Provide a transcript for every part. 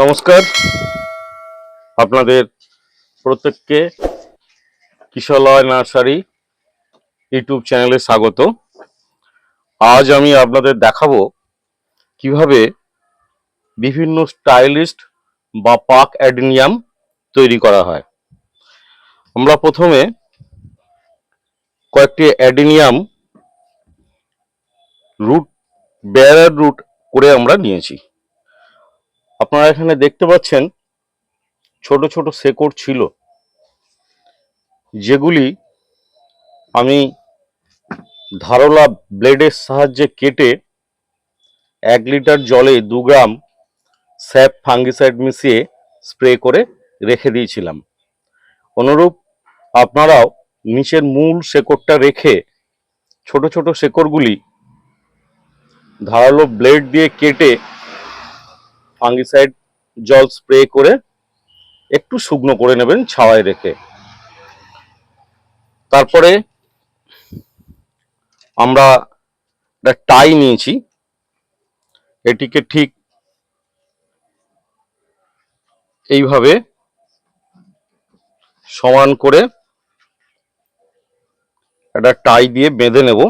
নমস্কার। আপনাদের প্রত্যেককে কিশলয় নার্সারি ইউটিউব চ্যানেলে স্বাগত। আজ আমি আপনাদের দেখাবো কীভাবে বিভিন্ন স্টাইলিস্ট বা পাক অ্যাডেনিয়াম তৈরি করা হয়। আমরা প্রথমে কয়েকটি অ্যাডেনিয়াম রুট বেয়ার রুট করে আমরা নিয়েছি। আপনারা এখানে দেখতে পাচ্ছেন ছোট ছোট শেকড় ছিল, যেগুলি আমি ধারলা ব্লেডের সাহায্যে কেটে এক লিটার জলে দু গ্রাম স্যাপ ফাঙ্গিসাইড মিশিয়ে স্প্রে করে রেখে দিয়েছিলাম। অনুরূপ আপনারাও নিচের মূল শেকড়টা রেখে ছোট ছোট শেকড়গুলি ধারালো ব্লেড দিয়ে কেটে ফাঙ্গিসাইড জল স্প্রে করে একটু শুকনো করে নেবেন ছাওয়ায় রেখে। তারপরে আমরা একটা টাই নিয়েছি। এটিকে ঠিক এইভাবে সমান করে একটা টাই দিয়ে বেঁধে নেব।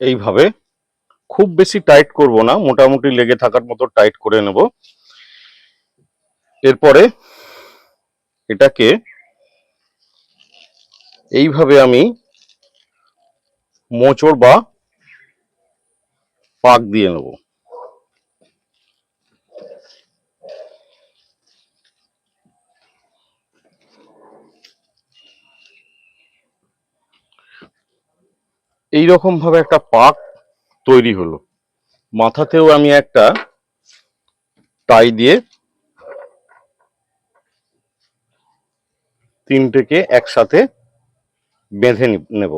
এইভাবে। খুব বেশি টাইট করব না, মোটামুটি লেগে থাকার মতো টাইট করে নেব। এরপরে এটাকে এইভাবে আমি মোচড় বা পাক দিয়ে নেব। এইরকম ভাবে একটা পাক তৈরি হলো। মাথাতেও আমি একটা টাই দিয়ে তিনটেকে একসাথে বেঁধে নেব।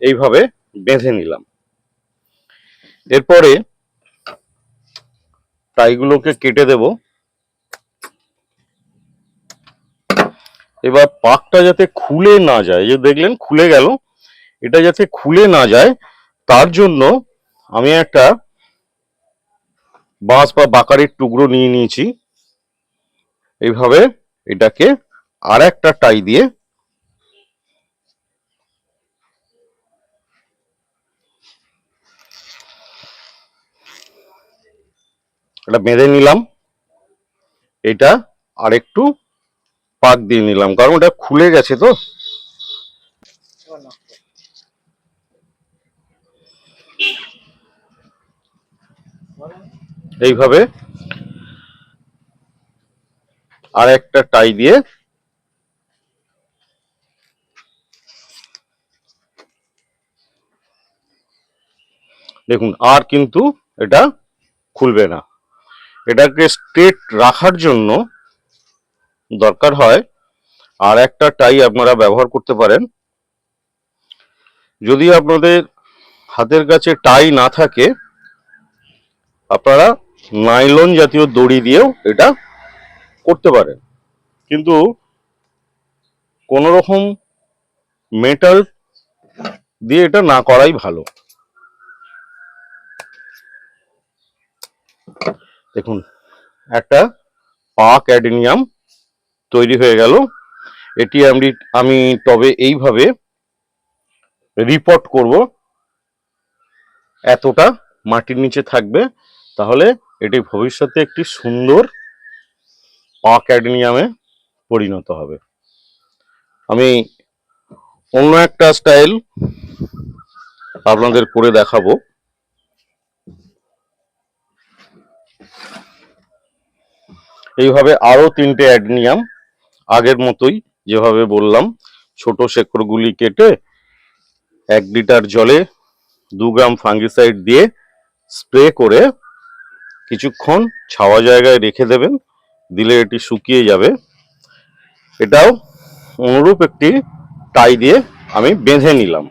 এইভাবে বেঁধে নিলাম। এরপরে টাইগুলোকে কেটে দেব। এবার পাকটা যাতে খুলে না যায় যে দেখলেন খুলে গেল। এটা যাতে খুলে না যায়, তার জন্য আমি একটা বাঁশ বা বাকারের টুকরো নিয়ে নিয়েছি। এইভাবে এটাকে আর একটা টাই দিয়ে এটা বেঁধে নিলাম। এটা আর একটু পাক দিয়ে নিলাম। কারণ ওটা খুলে গেছে তো। এইভাবে। আর একটা টাই দিয়ে। দেখুন, আর কিন্তু এটা খুলবে না। এটাকে স্ট্রেট রাখার জন্য দরকার হয়। আর একটা টাই আপনারা ব্যবহার করতে পারেন। যদি আপনাদের হাতের কাছে টাই না থাকে, আপনারা নাইলন জাতীয় দড়ি দিয়েও এটা করতে পারেন। কিন্তু কোন রকম মেটাল দিয়ে এটা না করাই ভালো। দেখুন, একটা পাক অ্যাডেনিয়াম তৈরি হয়ে গেল। এটি আমি আমি তবে এইভাবে রিপোর্ট করব। এতটা মাটির নিচে থাকবে। তাহলে এটি ভবিষ্যতে একটি সুন্দর পাক পরিণত হবে। আমি অন্য একটা স্টাইল আপনাদের করে দেখাবো। এইভাবে আরও তিনটে অ্যাডেনিয়াম আগের মতোই যেভাবে বললাম, ছোট শেকড়গুলি কেটে এক লিটার জলে দু গ্রাম ফাঙ্গিসাইড দিয়ে স্প্রে করে কিছুক্ষণ ছাওয়া জায়গায় রেখে দেবেন, দিলে এটি শুকিয়ে যাবে। এটাও অনুরূপ একটি টাই দিয়ে আমি বেঁধে নিলাম।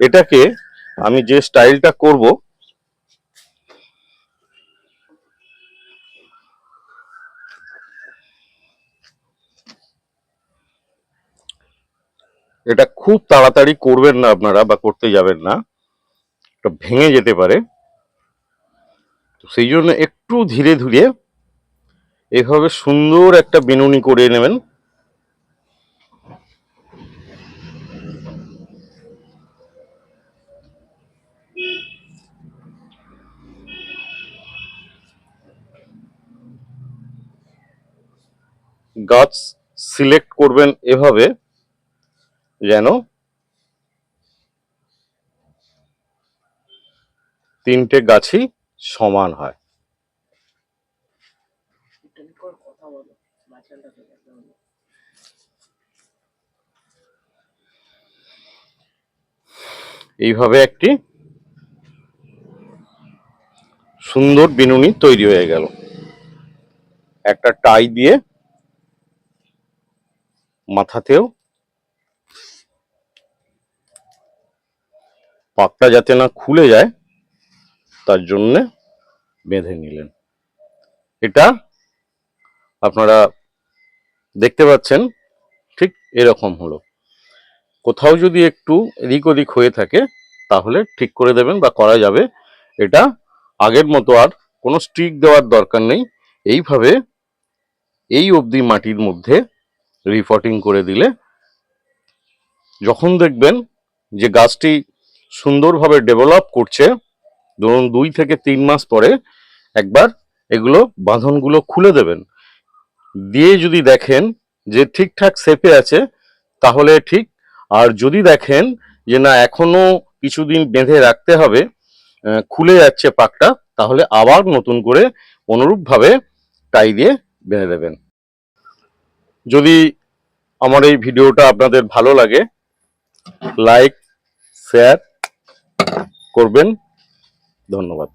এটাকে আমি যে স্টাইলটা করব এটা খুব তাড়াতাড়ি করবেন না আপনারা বা করতে যাবেন না। এটা ভেঙে যেতে পারে। তো সেই জন্য একটু ধীরে ধীরে এভাবে সুন্দর একটা বিনুনি করে নেবেন। গাছ সিলেক্ট করবেন এভাবে। যেন তিনটে গাছই সমান হয়। এইভাবে একটি সুন্দর বিনুনি তৈরি হয়ে গেল। একটা টাই দিয়ে মাথাতেও পাকটা যাতে না খুলে যায়, তার জন্যে বেঁধে নিলেন। এটা আপনারা দেখতে পাচ্ছেন, ঠিক এরকম হলো। কোথাও যদি একটু এদিক ওদিক হয়ে থাকে, তাহলে ঠিক করে দেবেন বা করা যাবে। এটা আগের মতো আর কোনো স্টিক দেওয়ার দরকার নেই। এইভাবে এই অবধি মাটির মধ্যে রিপোর্টিং করে দিলে, যখন দেখবেন যে গাছটি সুন্দরভাবে ডেভেলপ করছে। ধরুন দুই থেকে তিন মাস পরে একবার এগুলো বাঁধনগুলো খুলে দেবেন। দিয়ে যদি দেখেন যে ঠিকঠাক শেপে আছে, তাহলে ঠিক। আর যদি দেখেন যে না, এখনও কিছুদিন বেঁধে রাখতে হবে খুলে যাচ্ছে পাকটা, তাহলে আবার নতুন করে অনুরূপভাবে টাই দিয়ে বেঁধে দেবেন। যদি আমার এই ভিডিওটা আপনাদের ভালো লাগে, লাইক, শেয়ার করবেন। ধন্যবাদ।